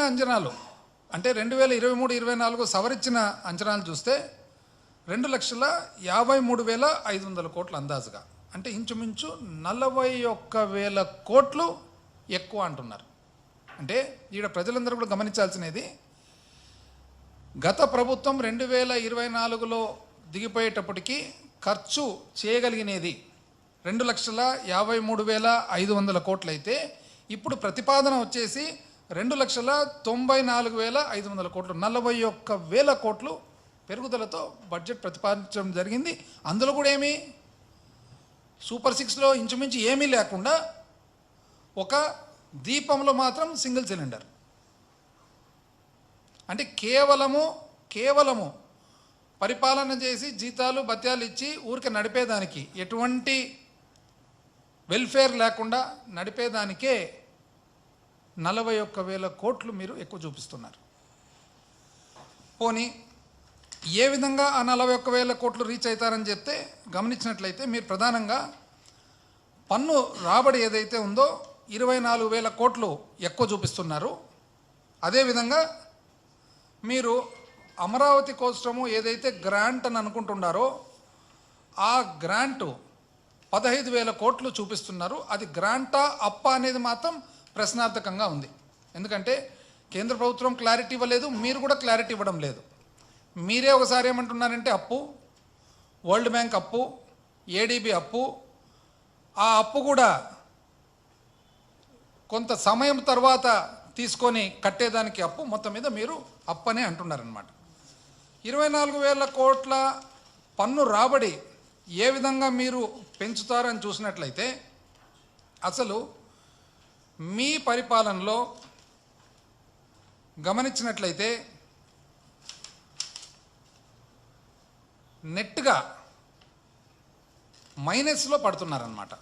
అంచనాలు. అంటే రెండు వేల ఇరవై మూడు ఇరవై నాలుగు సవరించిన అంచనాలు చూస్తే రెండు లక్షల యాభై మూడు వేల ఐదు వందల కోట్లు అందాజుగా. అంటే ఇంచుమించు నలభై ఒక్క వేల కోట్లు ఎక్కువ అంటున్నారు. అంటే ఈడ ప్రజలందరూ కూడా గమనించాల్సినది గత ప్రభుత్వం రెండు వేల ఇరవై నాలుగులో దిగిపోయేటప్పటికీ ఖర్చు చేయగలిగినది రెండు లక్షల యాభై మూడు వేల ఐదు వందల కోట్లయితే ఇప్పుడు ప్రతిపాదన వచ్చేసి రెండు లక్షల తొంభై నాలుగు వేల ఐదు వందల కోట్లు నలభై ఒక్క వేల కోట్లు పెరుగుదలతో బడ్జెట్ ప్రతిపాదించడం జరిగింది. అందులో కూడా ఏమి? సూపర్ సిక్స్లో ఇంచుమించు ఏమీ లేకుండా ఒక దీపంలో మాత్రం సింగిల్ సిలిండర్. అంటే కేవలము కేవలము పరిపాలన చేసి జీతాలు భత్యాలు ఇచ్చి ఊరికి నడిపేదానికి ఎటువంటి వెల్ఫేర్ లేకుండా నడిపేదానికే నలభై ఒక్క వేల కోట్లు మీరు ఎక్కువ చూపిస్తున్నారు. పోనీ ఏ విధంగా ఆ నలభై ఒక్క వేల కోట్లు రీచ్ అవుతారని చెప్తే గమనించినట్లయితే మీరు ప్రధానంగా పన్ను రాబడి ఏదైతే ఉందో ఇరవై నాలుగు వేల కోట్లు ఎక్కువ చూపిస్తున్నారు. అదేవిధంగా మీరు అమరావతి కోసము ఏదైతే గ్రాంట్ అని అనుకుంటున్నారో ఆ గ్రాంటు పదహైదు వేల కోట్లు చూపిస్తున్నారు. అది గ్రాంటా అప్ప అనేది మాత్రం ప్రశ్నార్థకంగా ఉంది. ఎందుకంటే కేంద్ర ప్రభుత్వం క్లారిటీ ఇవ్వలేదు మీరు కూడా క్లారిటీ ఇవ్వడం లేదు. మీరే ఒకసారి ఏమంటున్నారంటే అప్పు వరల్డ్ బ్యాంక్ అప్పు ఏడీబీ అప్పు ఆ అప్పు కూడా కొంత సమయం తర్వాత తీసుకొని కట్టేదానికి అప్పు మొత్తం మీద మీరు అప్పనే అంటున్నారనమాట ఇరవై నాలుగు వేల కోట్ల పన్ను రాబడి ఏ విధంగా మీరు పెంచుతారని చూసినట్లయితే అసలు మీ పరిపాలనలో గమనించినట్లయితే నెట్గా మైనస్లో పడుతున్నారనమాట